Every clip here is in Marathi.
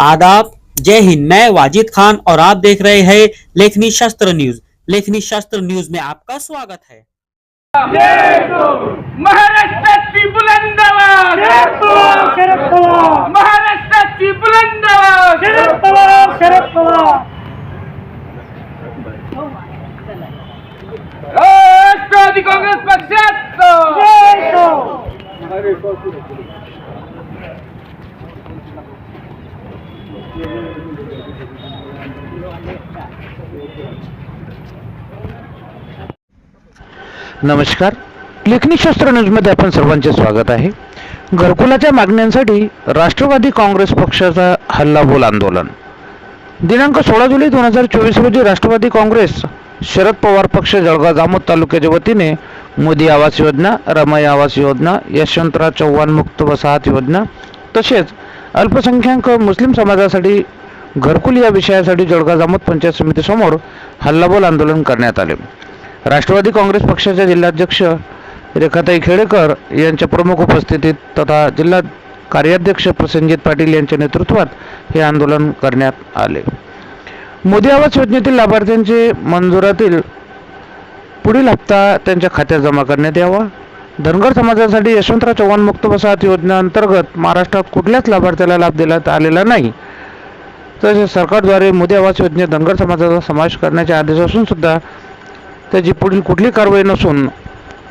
आदाब। जय हिंद, मैं वाजिद खान और आप देख रहे हैं लेखनी शस्त्र न्यूज़। लेखनी शस्त्र न्यूज़ में आपका स्वागत है। राष्ट्रवादी काँग्रेस नमस्कार. लेखनी शास्त्र न्यूजमध्ये आपण सर्वांचे स्वागत आहे. घरकुलाच्या मागण्यांसाठी राष्ट्रवादी काँग्रेस पक्षाचा हल्लाबोल आंदोलन. दिनांक सोळा जुलै दोन हजार चोवीस रोजी राष्ट्रवादी काँग्रेस शरद पवार पक्ष जळगाव जामोद तालुक्याच्या वतीने मोदी आवास योजना रमाई आवास योजना यशवंतराव चव्हाण मुक्त वसाहत योजना तसेच अल्पसंख्याक मुस्लिम समाजासाठी घरकुल या विषयासाठी जळगाव जामोद पंचायत समितीसमोर हल्लाबोल आंदोलन करण्यात आले. राष्ट्रवादी काँग्रेस पक्षाच्या जिल्हाध्यक्ष रेखाताई खेडेकर यांच्या प्रमुख उपस्थितीत तथा जिल्हा कार्याध्यक्ष प्रसंजित पाटील यांच्या नेतृत्वात हे आंदोलन करण्यात आले. मोदी आवास योजनेतील लाभार्थ्यांचे मंजुरातील पुढील हप्ता त्यांच्या खात्यात जमा करण्यात यावा. धनगर समाजासाठी यशवंतराव चव्हाण मुक्त वसाहत योजनेअंतर्गत महाराष्ट्रात कुठल्याच लाभार्थ्याला लाभ देण्यात आलेला नाही. तसेच सरकारद्वारे मोदी आवास योजनेत धनगर समाजाचा समावेश करण्याचे आदेश असून सुद्धा त्याची पुढील कुठली कारवाई नसून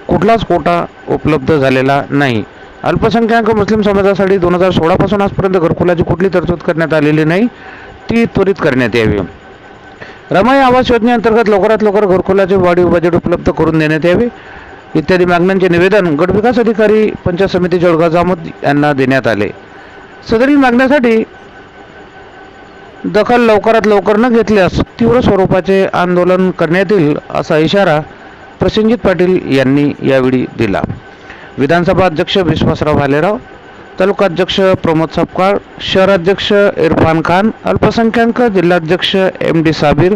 कुठलाच कोटा उपलब्ध झालेला नाही. अल्पसंख्याक मुस्लिम समाजासाठी दोन हजार सोळापासून आजपर्यंत घरकुलाची कुठली तरतूद करण्यात आलेली नाही ती त्वरित करण्यात यावी. रमाई आवास योजनेअंतर्गत लवकरात लवकर घरकुलाचे वाढीव बजेट उपलब्ध करून देण्यात यावे. इत्यादी मागण्यांचे निवेदन गटविकास अधिकारी पंचायत समिती जळगाव जामोद यांना देण्यात आले. सदरील मागण्यासाठी दखल लवकरात लवकर न घेतल्यास तीव्र स्वरूपाचे आंदोलन करण्यात येईल असा इशारा प्रसेनजित पाटील यांनी यावेळी दिला. विधानसभा अध्यक्ष विश्वासराव भालेराव तालुकाध्यक्ष प्रमोद सपकाळ शहराध्यक्ष इरफान खान अल्पसंख्याक जिल्हाध्यक्ष एम डी साबीर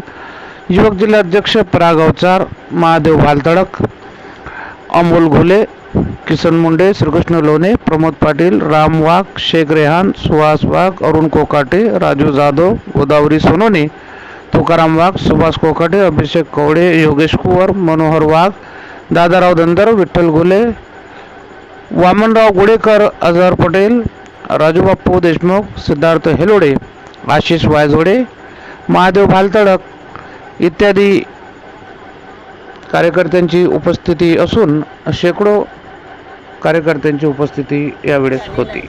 युवक जिल्हाध्यक्ष पराग अवचार महादेव भालतडक अमोल घुले किसन मुंडे श्रीकृष्ण लोणे प्रमोद पाटील राम वाघ शेख रेहान सुहास वाघ अरुण कोकाटे राजू जाधव गोदावरी सोनोने तुकाराम वाघ सुभाष कोकाटे अभिषेक कवडे योगेश कुवर मनोहर वाघ दादाराव दंदर विठ्ठल घुले वामनराव गुडेकर अजहर पटेल राजूबाप्पू देशमुख सिद्धार्थ हेलोडे आशिष वायझोडे महादेव भालतडक इत्यादी कार्यकर्त्यांची उपस्थिती असून शेकडो कार्यकर्त्यांची उपस्थिती यावेळेस होती.